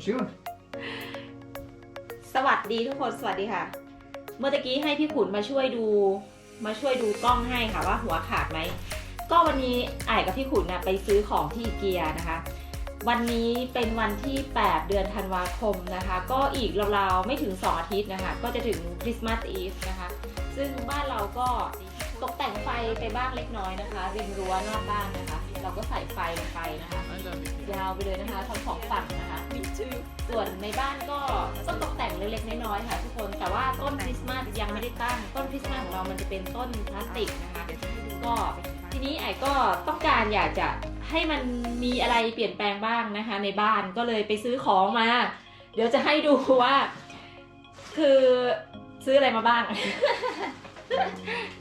Varsågod. สวัสดีทุกคนสวัสดีค่ะ เมื่อตะกี้ให้พี่ขุนมาช่วยดู มาช่วยดูกล้องให้ค่ะว่าหัวขาดไหมก็วันนี้ไอ้กับพี่ขุนนะไปซื้อของที่เกียนะคะ วันนี้เป็นวันที่ 8 เดือนธันวาคมนะคะ ก็อีกราวๆไม่ถึง 2 อาทิตย์นะคะ ก็จะถึงคริสต์มาสอีฟนะคะ ซึ่งบ้านเราก็ตกแต่งไฟไปบ้างเล็กน้อยนะคะ ริมรั้วนอกบ้านนะคะ เราก็ใส่ไฟลงไปนะคะ ยาวไปเลยนะคะทั้งสองฝั่งนะคะ ส่วนในบ้านก็ต้นตกแต่งเล็กๆน้อยๆค่ะทุกคนแต่ว่าต้นคริสต์มาสยังไม่ได้ตั้ง ต้นคริสต์มาสของเรามันจะเป็นต้นพลาสติกนะคะก็ทีนี้ไอ้ก็ต้องการอยากจะให้มันมีอะไรเปลี่ยนแปลงบ้างนะคะ ในบ้านก็เลยไปซื้อของมา เดี๋ยวจะให้ดูว่า คือซื้ออะไรมาบ้าง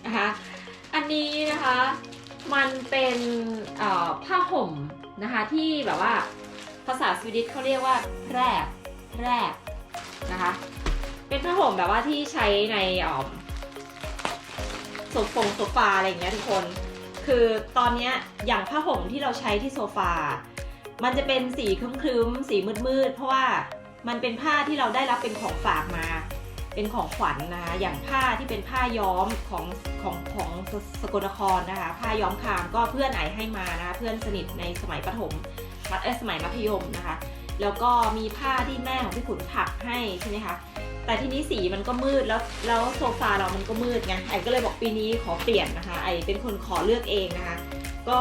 นะคะอันนี้นะคะ มันเป็นผ้าห่มนะคะที่แบบว่า ภาษาสวีดิชเขาเรียกว่าแพรกแพรกนะคะ เป็นผ้าห่มแบบว่าที่ใช้ในเอ่อโซฟงโซฟาอะไรอย่างเงี้ยทุกคน คือตอนเนี้ยอย่างผ้าห่มที่เราใช้ที่โซฟา มันจะเป็นสีครึ้มๆ สีมืดๆ เพราะว่ามันเป็นผ้าที่เราได้รับเป็นของฝากมา เป็นของขวัญนะคะอย่างผ้าที่เป็นผ้าย้อมของของของสสกลนครนะคะ ผ้าย้อมคามก็เพื่อนไอให้มานะคะ เพื่อนสนิทในสมัยประถม มัธยสมัยมัธยมนะคะ แล้วก็มีผ้าที่แม่ของพี่ขุนถักให้ใช่ไหมคะแต่ทีนี้สีมันก็มืดแล้วแล้วโซฟาเรามันก็มืดไงไอก็เลยบอกปีนี้ขอเปลี่ยนนะคะ ไอเป็นคนขอเลือกเองนะคะ ก็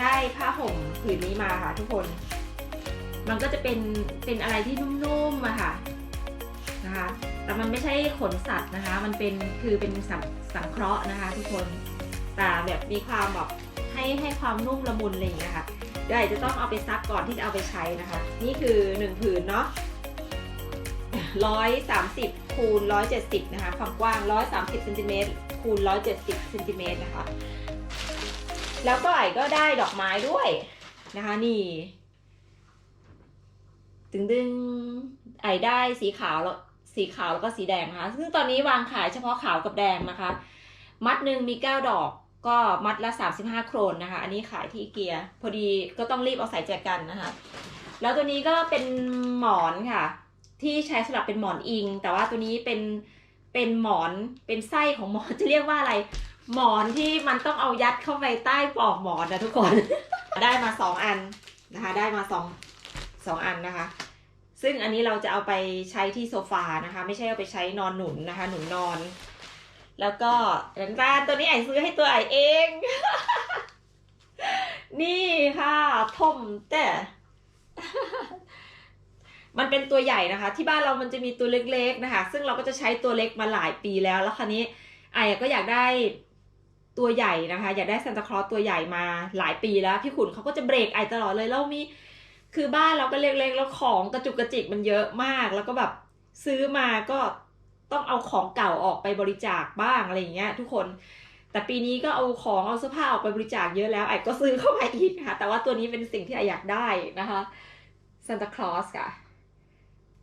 ได้ผ้าห่มผืนนี้มาค่ะทุกคน มันก็จะเป็นเป็นอะไรที่นุ่มๆอะค่ะนะคะ แต่มันไม่ใช่ขนสัตว์นะคะ มันเป็นคือเป็นสังสังเคราะห์นะคะ ทุกคนแต่แบบมีความแบบให้ให้ความนุ่มละมุนอะไรอย่างเงี้ยค่ะ เดี๋ยวจะต้องเอาไปซักก่อนที่จะเอาไปใช้นะคะ นี่คือหนึ่งผืนเนาะร้อยสามสิบคูณร้อยเจ็ดสิบนะคะ ความกว้างร้อยสามสิบเซนติเมตรคูณร้อยเจ็ดสิบเซนติเมตรนะคะ แล้วก็ไอก็ได้ดอกไม้ด้วยนะคะนี่ตึงดึงไอได้สีขาวแล้วสีขาวแล้วก็สีแดงนะคะ ซึ่งตอนนี้วางขายเฉพาะขาวกับแดงนะคะ มัดหนึ่งมี9ดอก ก็มัดละ 35 โครนนะคะ อันนี้ขายที่เกียพอดีก็ต้องรีบเอาใส่แจกันนะคะ แล้วตัวนี้ก็เป็นหมอนค่ะ ที่ใช้สำหรับเป็นหมอนอิง แต่ว่าตัวนี้เป็นเป็นหมอนเป็นไส้ของหมอนจะเรียกว่าอะไร หมอนที่มันต้องเอายัดเข้าไปใต้ปลอกหมอนนะทุกคน ได้มาสองอันนะคะ ได้มาสองสองอันนะคะ ซึ่งอันนี้เราจะเอาไปใช้ที่โซฟานะคะ ไม่ใช่เอาไปใช้นอนหนุนนะคะ หนุนนอน แล้วก็ร้านร้านตัวนี้ไอซื้อให้ตัวไอเอง นี่ค่ะทมแต่ มันเป็นตัวใหญ่นะคะ ที่บ้านเรามันจะมีตัวเล็ก ๆ นะคะ ซึ่งเราก็จะใช้ตัวเล็กมาหลายปีแล้ว แล้วคราวนี้ไอก็อยากได้ตัวใหญ่นะคะ อยากได้ซานตาคลอสตัวใหญ่มาหลายปีแล้ว พี่ขุนเขาก็จะเบรกไอตลอดเลยแล้วมีคือบ้านเราก็เล็กๆแล้วของกระจุกกระจิกมันเยอะมาก แล้วก็แบบซื้อมาก็ ต้องเอาของเก่าออกไปบริจาคบ้างอะไรอย่างเงี้ยทุกคน แต่ปีนี้ก็เอาของเอาเสื้อผ้าออกไปบริจาคเยอะแล้วไอ้ก็ซื้อเข้ามาอีกค่ะแต่ว่าตัวนี้เป็นสิ่งที่ไออยากได้นะคะซานตาคลอสค่ะ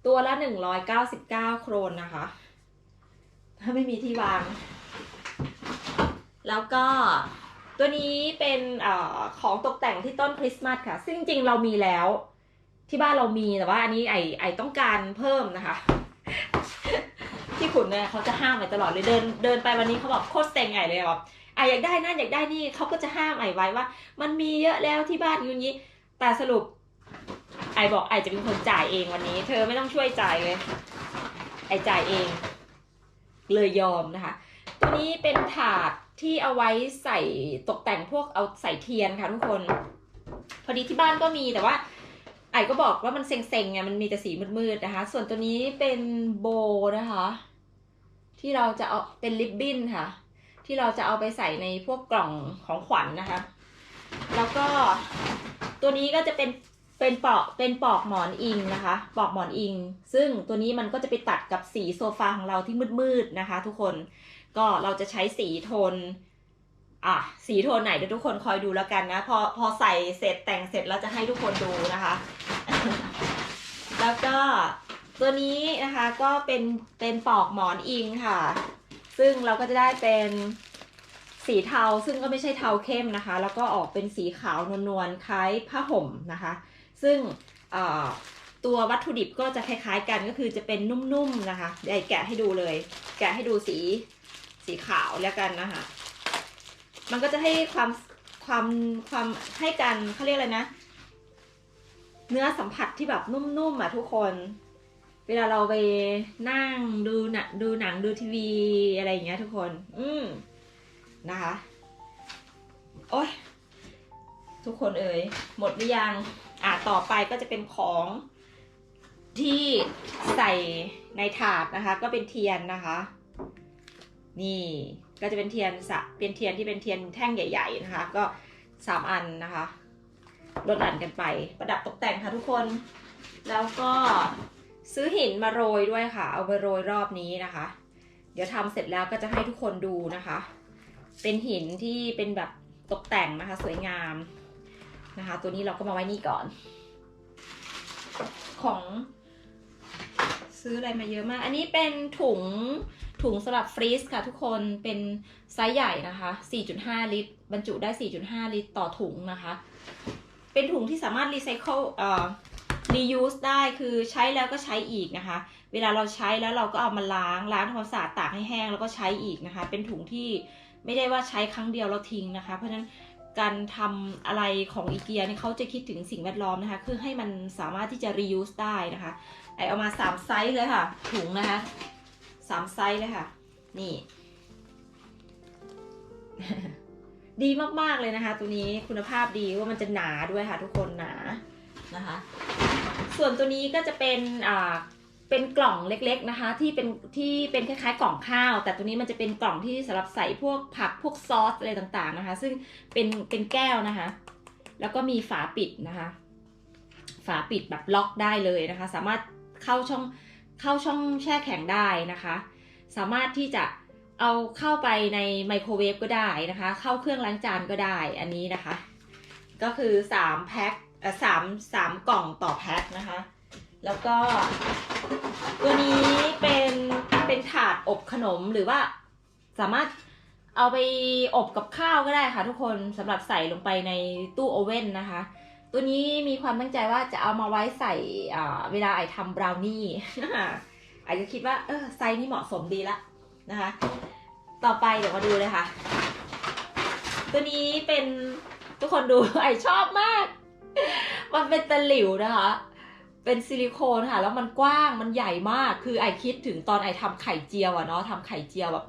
ตัวละหนึ่งร้อยเก้าสิบเก้าโครนนะคะ ถ้าไม่มีที่วาง แล้วก็ตัวนี้เป็นอของตกแต่งที่ต้นคริสต์มาสค่ะ ซึ่งจริงเรามีแล้ว ที่บ้านเรามีแต่ว่าอันนี้ไอไอต้องการเพิ่มนะคะ ที่ขุนเนี่ยเขาจะห้ามไอตลอดเลยเดินเดินไปวันนี้เขาบอกโคตรเซ็งไอเลยแบบไออยากได้นั่นอยากได้นี่เขาก็จะห้ามไอไว้ว่า มันมีเยอะแล้วที่บ้านอย่งนี้ แต่สรุป ไอบอกไอจะเป็นคนจ่ายเองวันนี้ เธอไม่ต้องช่วยจ่ายเลย ไอจ่ายเอง เลยยอมนะคะ ตัวนี้เป็นถาดที่เอาไว้ใส่ตกแต่งพวกเอาใส่เทียนค่ะทุกคน พอดีที่บ้านก็มีแต่ว่าไอ้ก็บอกว่ามันเซ็งๆไงมันมีแต่สีมืดๆนะคะ ส่วนตัวนี้เป็นโบนะคะ ที่เราจะเอาเป็นลิปบิ้นค่ะ ที่เราจะเอาไปใส่ในพวกกล่องของขวัญนนะคะ แล้วก็ตัวนี้ก็จะเป็นเป็นปลอกเป็นปลอกหมอนอิงนะคะปลอกหมอนอิง ซึ่งตัวนี้มันก็จะไปตัดกับสีโซฟาของเราที่มืดๆนะคะ ทุกคนก็เราจะใช้สีโทนอะสีโทนไหนเดี๋ยวทุกคนคอยดูแล้วกันนะ พอพอใส่เสร็จแต่งเสร็จเราจะให้ทุกคนดูนะคะ แล้วก็ ตัวนี้นะคะก็เป็นเป็นปลอกหมอนอิงค่ะ ซึ่งเราก็จะได้เป็นสีเทาซึ่งก็ไม่ใช่เทาเข้มนะคะ แล้วก็ออกเป็นสีขาวนวลๆคล้ายผ้าห่มนะคะ ซึ่งตัววัตถุดิบก็จะคล้ายๆกันก็คือจะเป็นนุ่มๆนะคะเดี๋ยวแกะให้ดูเลย แกะให้ดูสีสีขาวแล้วกันนะคะ มันก็จะให้ความความความให้กันเขาเรียกอะไรนะ เนื้อสัมผัสที่แบบนุ่มๆอะทุกคน เวลาเราไปนั่งดูหนังดูหนังดูทีวีอะไรอย่างเงี้ยทุกคน อืมนะคะ โอ้ยทุกคนเอ่ยหมดหรือยัง อะต่อไปก็จะเป็นของที่ใส่ในถาดนะคะ ก็เป็นเทียนนะคะ นี่ก็จะเป็นเทียนสะเป็นเทียนที่เป็นเทียนแท่งใหญ่ ๆนะคะ ก็สามอันนะคะลดหลั่นกันไป ประดับตกแต่งค่ะทุกคน แล้วก็ ซื้อหินมาโรยด้วยค่ะ เอาไปโรยรอบนี้นะคะ เดี๋ยวทำเสร็จแล้วก็จะให้ทุกคนดูนะคะ เป็นหินที่เป็นแบบตกแต่งนะคะ สวยงามนะคะ ตัวนี้เราก็มาไว้นี่ก่อน ของซื้ออะไรมาเยอะมาก อันนี้เป็นถุงถุงสำหรับฟรีซค่ะทุกคนเป็นไซส์ใหญ่นะคะ 4.5 ลิตร บรรจุได้ 4.5 ลิตรต่อถุงนะคะ เป็นถุงที่สามารถรีไซเคิลเอ่อ reuse ได้คือใช้แล้วก็ใช้อีกนะคะ เวลาเราใช้แล้วเราก็เอามาล้างล้างทำความสะอาดตากให้แห้งแล้วก็ใช้อีกนะคะ เป็นถุงที่ไม่ได้ว่าใช้ครั้งเดียวเราทิ้งนะคะ เพราะฉะนั้นการทำอะไรของอีเกียเนี่ยเขาจะคิดถึงสิ่งแวดล้อมนะคะ คือให้มันสามารถที่จะ reuse ได้นะคะไอเอามาสามไซส์เลยค่ะ ถุงนะคะสามไซส์เลยค่ะ นี่ ดีมาก ๆ เลยนะคะ ตัวนี้คุณภาพดีว่ามันจะหนาด้วยค่ะทุกคนหนา นะคะ ส่วนตัวนี้ก็จะเป็นอ่าเป็นกล่องเล็กๆนะคะ ที่เป็นที่เป็นคล้ายๆ กล่องข้าว แต่ตัวนี้มันจะเป็นกล่องที่สำหรับใส่พวกผักพวกซอสอะไรต่างๆนะคะ ซึ่งเป็นเป็นแก้วนะคะ แล้วก็มีฝาปิดนะคะ ฝาปิดแบบล็อกได้เลยนะคะ สามารถเข้าช่องเข้าช่องแช่แข็งได้นะคะ สามารถที่จะเอาเข้าไปในไมโครเวฟก็ได้นะคะ เข้าเครื่องล้างจานก็ได้อันนี้นะคะ ก็คือ3แพ็ค สามสามกล่องต่อแพ็คนะคะ แล้วก็ ตัวนี้เป็นเป็นถาดอบขนมหรือว่าสามารถเอาไปอบกับข้าวก็ได้ค่ะทุกคนสำหรับใส่ลงไปในตู้โอเว่นนะคะ ตัวนี้มีความตั้งใจว่าจะเอามาไว้ใส่เวลาไอทำบราวนี่อาจจะคิดว่าเออไซส์นี้เหมาะสมดีละนะคะ ต่อไปเดี๋ยวมาดูเลยค่ะ ตัวนี้เป็นทุกคนดูไอชอบมาก มันเป็นตะหลิวนะคะ เป็นซิลิโคนค่ะ แล้วมันกว้าง มันใหญ่มาก คือไอคิดถึงตอนไอทำไข่เจียวอะเนาะทำไข่เจียวแบบ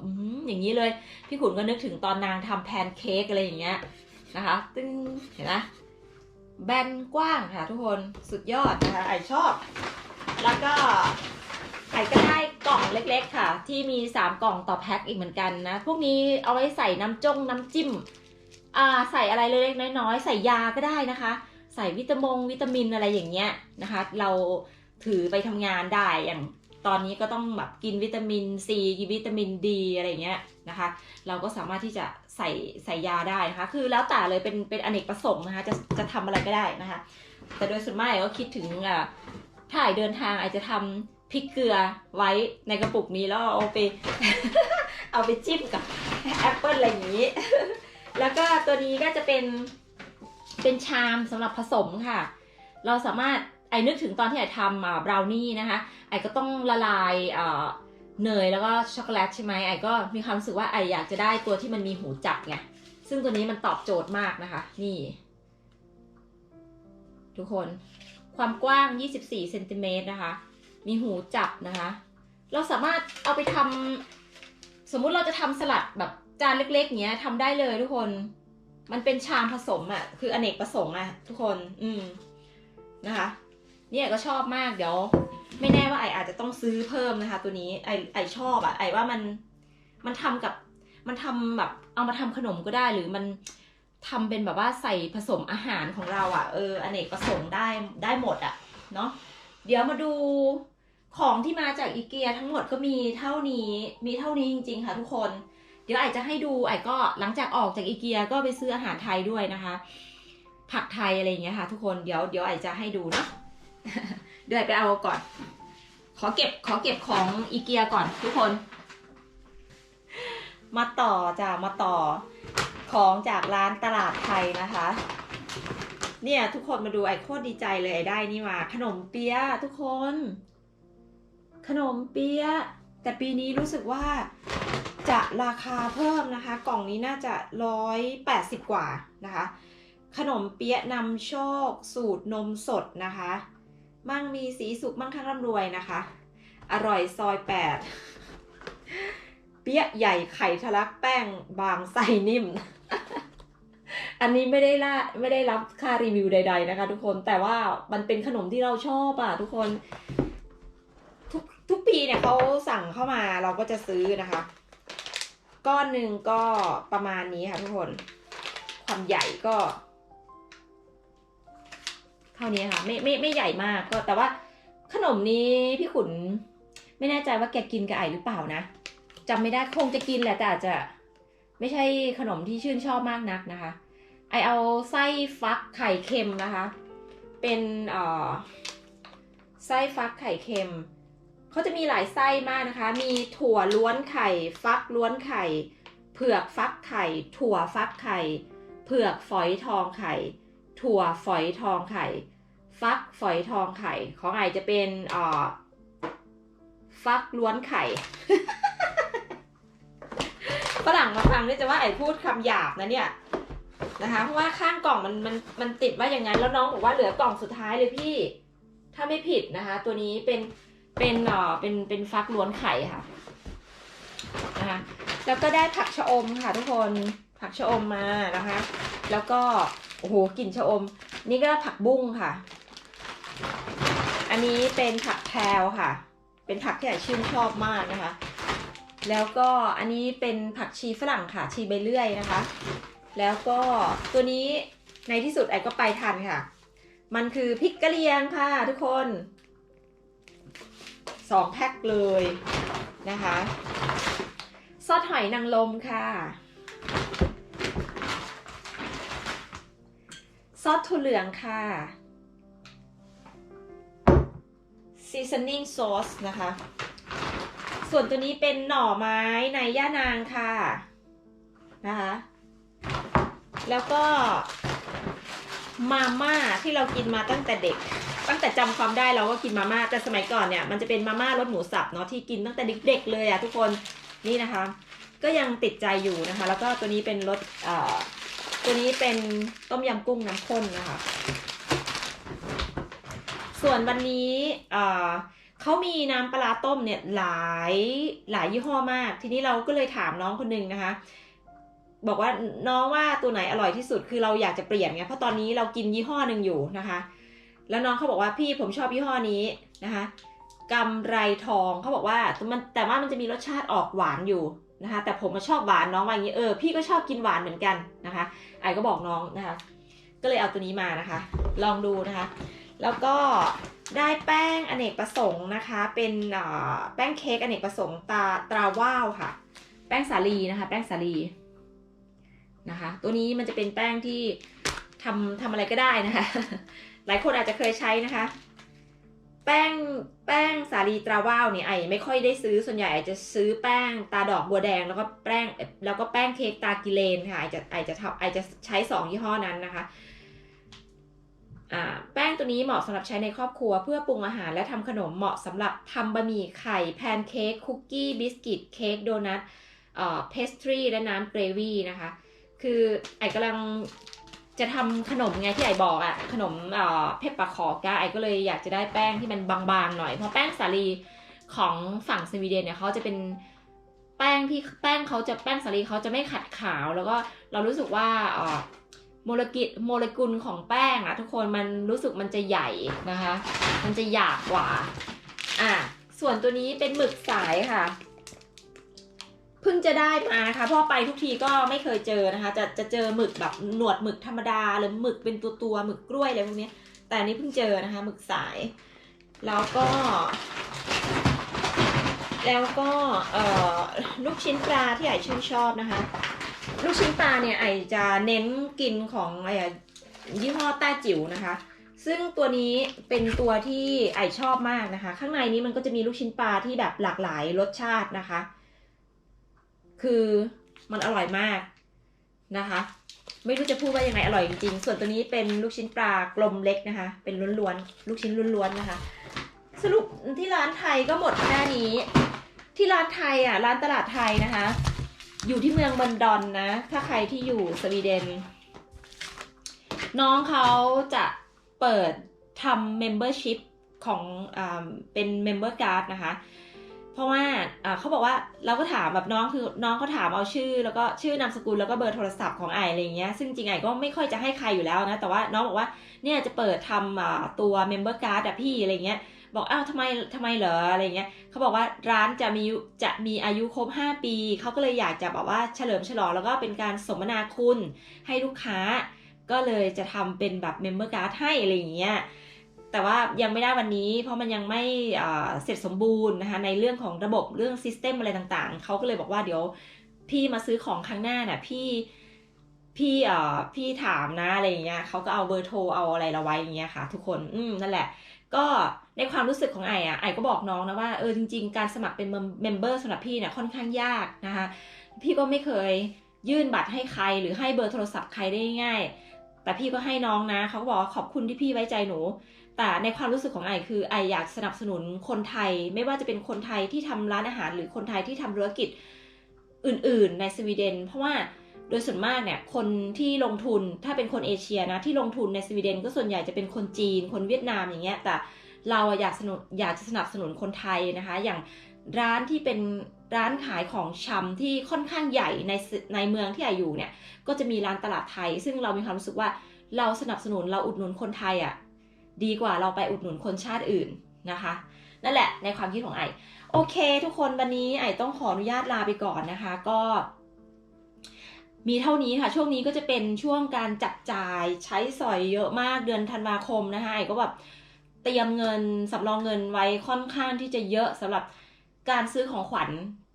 อย่างนี้เลย พี่ขุนก็นึกถึงตอนนางทำแพนเค้กอะไรอย่างเงี้ยนะคะ ตึ้งเห็นไหมแบนกว้างค่ะทุกคน สุดยอดนะคะ ไอชอบ แล้วก็ไอก็ได้กล่องเล็กๆค่ะ ที่มี 3 กล่องต่อแพ็คอีกเหมือนกันนะ พวกนี้เอาไว้ใส่น้ำจ้งน้ำจิ้ม อ่า ใส่อะไรเล็กๆน้อยๆ ใส่ยาก็ได้นะคะ ใส่วิตามงวิตามินอะไรอย่างเงี้ยนะคะ เราถือไปทำงานได้อย่างตอนนี้ก็ต้องแบบกินวิตามินซีกินวิตามินดีอะไรเงี้ยนะคะ เราก็สามารถที่จะใส่ใส่ยาได้นะคะ คือแล้วแต่เลยเป็นเป็นอเนกประสงค์นะคะ จะจะทำอะไรก็ได้นะคะ แต่โดยส่วนมากก็คิดถึงอ่าถ้าไอเดินทางอาจจะทำพริกเกลือไว้ในกระปุกนี้แล้วเอาไป เอาไปจิ้มกับแอปเปิลอะไรอย่างนี้ แล้วก็ตัวนี้ก็จะเป็น เป็นชามสำหรับผสมค่ะ เราสามารถไอ้นึกถึงตอนที่ไอ้ทำบราวนี่นะคะไอ้ก็ต้องละลายเนยแล้วก็ช็อกโกแลตใช่ไหมไอ้ก็มีความรู้สึกว่าไอ้อยากจะได้ตัวที่มันมีหูจับไงซึ่งตัวนี้มันตอบโจทย์มากนะคะ นี่ ทุกคนความกว้าง 24เซนติเมตรนะคะ มีหูจับนะคะ เราสามารถเอาไปทำสมมุติเราจะทำสลัดแบบจานเล็กๆเงี้ยทำได้เลยทุกคน มันเป็นชามผสมอะ่ะ คืออเนกประสงค์อะ่ะ ทุกคน อืมนะคะ เนี่ยก็ชอบมากเดี๋ยว ไม่แน่ว่าไออาจจะต้องซื้อเพิ่มนะคะ ตัวนี้ไอไอชอบอะ่ะไอว่ามันมันทำกับมันทำแบบเอามาทำขนมก็ได้หรือมันทำเป็นแบบว่าใส่ผสมอาหารของเราอะ่ะเอออเนกประสงค์ได้ได้หมดอะ่ะเนาะเดี๋ยวมาดูของที่มาจากอีเกียทั้งหมดก็มีเท่านี้มีเท่านี้จริง ๆ ค่ะทุกคน เดี๋ยวไอจะให้ดูไอก็หลังจากออกจากอีเกียก็ไปซื้ออาหารไทยด้วยนะคะ ผักไทยอะไรอย่างเงี้ยค่ะ ทุกคนเดี๋ยวเดี๋ยวไอจะให้ดูเนาะเดี๋ยวไอไปเอาก่อน ขอเก็บขอเก็บของอีเกียก่อนทุกคน มาต่อจ้ะมาต่อของจากร้านตลาดไทยนะคะ เนี่ยทุกคนมาดูไอโคตรดีใจเลยไอได้นี่มาขนมเปี๊ยะทุกคน ขนมเปี๊ยะแต่ปีนี้รู้สึกว่า จะราคาเพิ่มนะคะ กล่องนี้น่าจะร้อยแปดสิบกว่านะคะ ขนมเปี๊ยะนำโชค สูตรนมสดนะคะ มั่งมีสีสุขมั่งคั่งร่ำรวยนะคะ อร่อยซอยแปดเปี๊ยะใหญ่ไข่ทะลักแป้งบางใส่นิ่ม อันนี้ไม่ได้ละไม่ได้รับค่ารีวิวใด ๆนะคะ ทุกคนแต่ว่ามันเป็นขนมที่เราชอบอะทุกคนทุกทุกปีเนี่ยเขาสั่งเข้ามาเราก็จะซื้อนะคะ ก้อนหนึ่งก็ประมาณนี้ค่ะทุกคน ความใหญ่ก็ เท่านี้ค่ะ ไม่ไม่ไม่ใหญ่มากก็แต่ว่าขนมนี้พี่ขุน ไม่แน่ใจว่าแกกินกับไอหรือเปล่านะจำไม่ได้คงจะกินแหละแต่อาจจะ ไม่ใช่ขนมที่ชื่นชอบมากนักนะคะ ไอเอาไส้ฟักไข่เค็มนะคะ เป็นเอ่อไส้ฟักไข่เค็ม เขาจะมีหลายไส้มากนะคะ มีถั่วล้วนไข่ ฟักล้วนไข่ เผือกฟักไข่ ถั่วฟักไข่ เผือกฝอยทองไข่ ถั่วฝอยทองไข่ ฟักฝอยทองไข่ ของไอจะเป็นอ่อฟักล้วนไข่ฝรั่งมาฟังเนี่ยจะว่าไอพูดคำหยาบนะเนี่ยนะคะเพราะว่าข้างกล่องมันมันมันติดว่าอย่างนั้นแล้วน้องบอกว่าเหลือกล่องสุดท้ายเลยพี่ ถ้าไม่ผิดนะคะ ตัวนี้เป็น เป็นเอ่อเป็นเป็นฟักล้วนไข่ค่ะนะคะแล้วก็ได้ผักชะอมค่ะทุกคนผักชะอมมานะคะ แล้วก็โอ้โหกลิ่นชะอม นี่ก็ผักบุ้งค่ะ อันนี้เป็นผักแพรวค่ะ เป็นผักที่ไอชื่นชอบมากนะคะ แล้วก็อันนี้เป็นผักชีฝรั่งค่ะ ชีใบเลื่อยนะคะ แล้วก็ตัวนี้ในที่สุดไอก็ไปทันค่ะ มันคือพริกกะเหรี่ยงค่ะทุกคน สองแพ็คเลยนะคะซอสหอยนางรมค่ะซอสถั่วเหลืองค่ะ seasoning sauce นะคะ ส่วนตัวนี้เป็นหน่อไม้ในย่านางค่ะนะคะ แล้วก็มาม่าที่เรากินมาตั้งแต่เด็ก ตั้งแต่จำความได้เราก็กินมาม่าแต่สมัยก่อนเนี่ยมันจะเป็นมาม่ารสหมูสับเนาะที่กินตั้งแต่เด็กๆเลยอะทุกคนนี่นะคะ ก็ยังติดใจอยู่นะคะ แล้วก็ตัวนี้เป็นรสเอ่อตัวนี้เป็นต้มยำกุ้งน้ำข้นนะคะ ส่วนวันนี้เอ่อเขามีน้ำปลาต้มเนี่ยหลายหลายยี่ห้อมาก ทีนี้เราก็เลยถามน้องคนหนึงนะคะ บอกว่าน้องว่าตัวไหนอร่อยที่สุดคือเราอยากจะเปลี่ยนไงเพราะตอนนี้เรากินยี่ห้อหนึ่งอยู่นะคะ แล้วน้องเขาบอกว่าพี่ผมชอบยี่ห้อนี้นะคะกำไรทองเขาบอกว่ามันแต่ว่ามันจะมีรสชาติออกหวานอยู่นะคะ แต่ผมมาชอบหวานน้องว่าอย่างนี้เออพี่ก็ชอบกินหวานเหมือนกันนะคะ ไอ้ก็บอกน้องนะคะ ก็เลยเอาตัวนี้มานะคะ ลองดูนะคะ แล้วก็ได้แป้งอเนกประสงค์นะคะ เป็นแป้งเค้กอเนกประสงค์ตาตราว่าวค่ะ แป้งสาลีนะคะ แป้งสาลีนะคะ ตัวนี้มันจะเป็นแป้งที่ทำทำอะไรก็ได้นะคะ หลายคนอาจจะเคยใช้นะคะ แป้งแป้งสาลีตราว่าวเนี่ยไอไม่ค่อยได้ซื้อส่วนใหญ่ไอจะซื้อแป้งตาดอกบัวแดงแล้วก็แป้งแล้วก็แป้งเค้กตากิเลนค่ะไอจะไอจะทำไอจะใช้สองยี่ห้อนั้นนะคะแป้งตัวนี้เหมาะสำหรับใช้ในครอบครัวเพื่อปรุงอาหารและทำขนมเหมาะสำหรับทำบะหมี่ไข่แพนเค้กคุกกี้บิสกิตเค้กโดนัทเอ่อเพสทรีและน้ำเกรวี่นะคะ คือไอกำลัง จะทำขนมไงที่ไอบอกอะขนมเอ่อเพชรปลาขอกาไอก็เลยอยากจะได้แป้งที่มันบางๆหน่อย เพราะแป้งสาลีของฝั่งสวีเดนเนี่ยเขาจะเป็นแป้งที่แป้งเขาจะแป้งสาลีเขาจะไม่ขัดขาว แล้วก็เรารู้สึกว่าเอ่อโมเลกุลโมเลกุลของแป้งอะทุกคนมันรู้สึกมันจะใหญ่นะคะ มันจะหยาบกว่าอะส่วนตัวนี้เป็นหมึกสายค่ะ งจะได้มานะคะเพราะไปทุกทีก็ไม่เคยเจอนะคะ จะจะเจอหมึกแบบหนวดหมึกธรรมดาหรือหมึกเป็นตัวตัวหมึกกล้วยอะไรพวกนี้แต่อันนี้เพิ่งเจอนะคะหมึกสาย แล้วก็ แล้วก็เอ่อลูกชิ้นปลาที่ไอชื่นชอบนะคะ ลูกชิ้นปลาเนี่ยไอจะเน้นกินของไอยี่ห้อต้าจิ๋วนะคะซึ่งตัวนี้เป็นตัวที่ไอชอบมากนะคะ ข้างในนี้มันก็จะมีลูกชิ้นปลาที่แบบหลากหลายรสชาตินะคะ คือมันอร่อยมากนะคะ ไม่รู้จะพูดว่ายังไงอร่อยจริงๆ ส่วนตัวนี้เป็นลูกชิ้นปลากลมเล็กนะคะ เป็นล้วนๆ ลูกชิ้นล้วนๆนะคะ สรุปที่ร้านไทยก็หมดแค่นี้ ที่ร้านไทยอะร้านตลาดไทยนะคะ อยู่ที่เมืองบันดอนนะ ถ้าใครที่อยู่สวีเดน น้องเขาจะเปิดทำ membership ของอาเป็น member card นะคะ เพราะว่าเขาบอกว่าเราก็ถามแบบน้องคือน้องเขาถามเอาชื่อ แล้วก็ชื่อนามสกุลแล้วก็เบอร์โทรศัพท์ของไออะไรอย่างเงี้ยซึ่งจริงไอก็ไม่ค่อยจะให้ใครอยู่แล้วนะแต่ว่าน้องบอกว่าเนี่ยจะเปิดทำอ่าตัว member card อะพี่อะไรเงี้ยบอกอ้าวทำไมทำไมเหรออะไรเงี้ยเขาบอกว่าร้านจะมีจะมีอายุครบ 5 ปี เขาก็เลยอยากจะแบบว่าเฉลิมฉลองแล้วก็เป็นการสมนาคุณให้ลูกค้า ก็เลยจะทำเป็นแบบ member card ให้อะไรอย่างเงี้ย แต่ว่ายังไม่ได้วันนี้ เพราะมันยังไม่เสร็จสมบูรณ์นะคะในเรื่องของระบบเรื่องซิสเต็มอะไรต่างๆ เขาก็เลยบอกว่าเดี๋ยวพี่มาซื้อของครั้งหน้าน่ะพี่พี่เอ่อพี่ถามนะอะไรอย่างเงี้ยเขาก็เอาเบอร์โทรเอาอะไรเราไว้อย่างเงี้ยค่ะ ทุกคนอืมนั่นแหละ ก็ในความรู้สึกของไออะไอก็บอกน้องนะว่าเออจริง ๆ การสมัครเป็นเมมเบอร์สำหรับพี่เนี่ยค่อนข้างยากนะคะพี่ก็ไม่เคยยื่นบัตรให้ใครหรือให้เบอร์โทรศัพท์ใครได้ง่าย แต่พี่ก็ให้น้องนะเขาก็บอกขอบคุณที่พี่ไว้ใจหนู แต่ในความรู้สึกของไอคือไออยากสนับสนุนคนไทย ไม่ว่าจะเป็นคนไทยที่ทำร้านอาหาร หรือคนไทยที่ทำธุรกิจอื่น ๆ ในสวีเดน เพราะว่าโดยส่วนมากเนี่ยคนที่ลงทุนถ้าเป็นคนเอเชียนะที่ลงทุนในสวีเดน ก็ส่วนใหญ่จะเป็นคนจีน คนเวียดนามอย่างเงี้ยแต่เราอยากสนุนอยากจะสนับสนุนคนไทยนะคะ อย่างร้านที่เป็นร้านขายของชำที่ค่อนข้างใหญ่ในในเมืองที่ไออยู่เนี่ยก็จะมีร้านตลาดไทย ซึ่งเรามีความรู้สึกว่าเราสนับสนุนเราอุดหนุนคนไทยอะ ดีกว่าเราไปอุดหนุนคนชาติอื่นนะคะ นั่นแหละในความคิดของไอโอเค ทุกคนวันนี้ไอต้องขออนุญาตลาไปก่อนนะคะ ก็ มีเท่านี้ค่ะ ช่วงนี้ก็จะเป็นช่วงการจับจ่ายใช้สอยเยอะมากเดือนธันวาคมนะคะไอก็แบบเตรียมเงินสำรองเงินไว้ค่อนข้างที่จะเยอะสำหรับการซื้อของขวัญ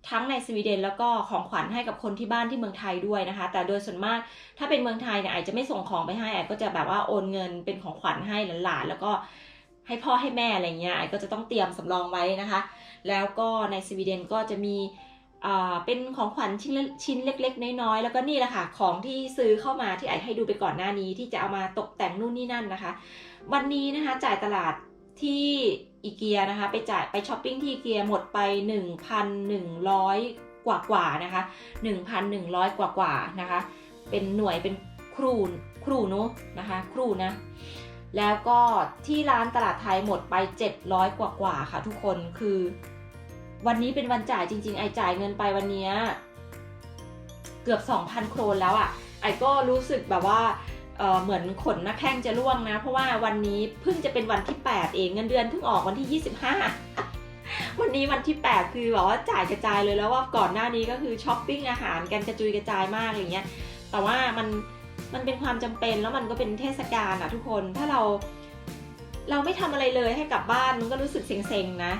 ทั้งในสวีเดนแล้วก็ของขวัญให้กับคนที่บ้านที่เมืองไทยด้วยนะคะ แต่โดยส่วนมากถ้าเป็นเมืองไทยเนี่ยไอจจะไม่ส่งของไปให้ไอก็จะแบบว่าโอนเงินเป็นของขวัญให้หลานๆแล้วก็ให้พ่อให้แม่อะไรเงี้ยไอ้ก็จะต้องเตรียมสำรองไว้นะคะ แล้วก็ในสวีเดนก็จะมีอ่าเป็นของขวัญชิ้นเล็กชิ้นเล็ก ๆ น้อยๆ แล้วก็นี่แหละค่ะของที่ซื้อเข้ามาที่ไอให้ดูไปก่อนหน้านี้ที่จะเอามาตกแต่งนู่นนี่นั่นนะคะ วันนี้นะคะจ่ายตลาดที่ อีเกียนะคะ ไปจ่ายไปช้อปปิ้งที่อีเกียหมดไป 1,100 กว่ากว่านะคะ 1,100 กว่ากว่านะคะ เป็นหน่วยเป็นครูครูเนอะนะคะ ครูนะ แล้วก็ที่ร้านตลาดไทยหมดไป 700 กว่ากว่าค่ะทุกคนคือ วันนี้เป็นวันจ่ายจริง ๆ ไอจ่ายเงินไปวันเนี้ยเกือบ 2,000 โครนแล้วอะ่ะไอก็รู้สึกแบบว่า เหมือนขนหน้าแข้งจะร่วงนะ เพราะว่าวันนี้เพิ่งจะเป็นวันที่ 8 เองเงินเดือนเพิ่งออกวันที่ 25 วันนี้วันที่ 8 คือแบบว่าจ่ายกระจายเลยแล้วว่าก่อนหน้านี้ก็คือช้อปปิ้งอาหารกันกระจุยกระจายมากอะไรเงี้ยแต่ว่ามันมันเป็นความจำเป็นแล้วมันก็เป็นเทศกาลอะทุกคนถ้าเรา เราไม่ทำอะไรเลยให้กลับบ้านมันก็รู้สึกเซ็งๆนะ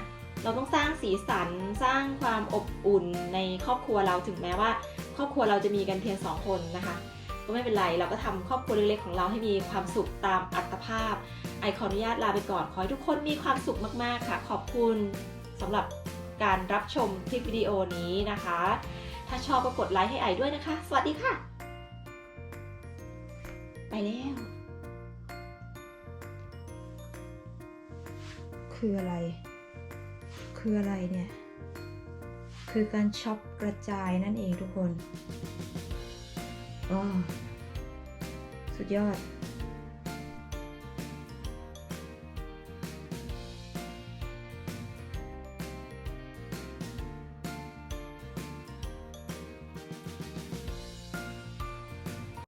เราต้องสร้างสีสันสร้างความอบอุ่นในครอบครัวเราถึงแม้ว่า ครอบครัวเราจะมีกันเพียงสองคนนะคะ ก็ไม่เป็นไร เราก็ทำครอบครัวเล็กๆของเราให้มีความสุขตามอัตภาพ ไอขออนุญาตลาไปก่อน ขอให้ทุกคนมีความสุขมากๆค่ะ ขอบคุณสำหรับการรับชมคลิปวิดีโอนี้นะคะ ถ้าชอบก็กดไลค์ให้ไอด้วยนะคะ สวัสดีค่ะ ไปแล้ว คืออะไร คืออะไรเนี่ย คือการช็อปกระจายนั่นเองทุกคน สุดยอด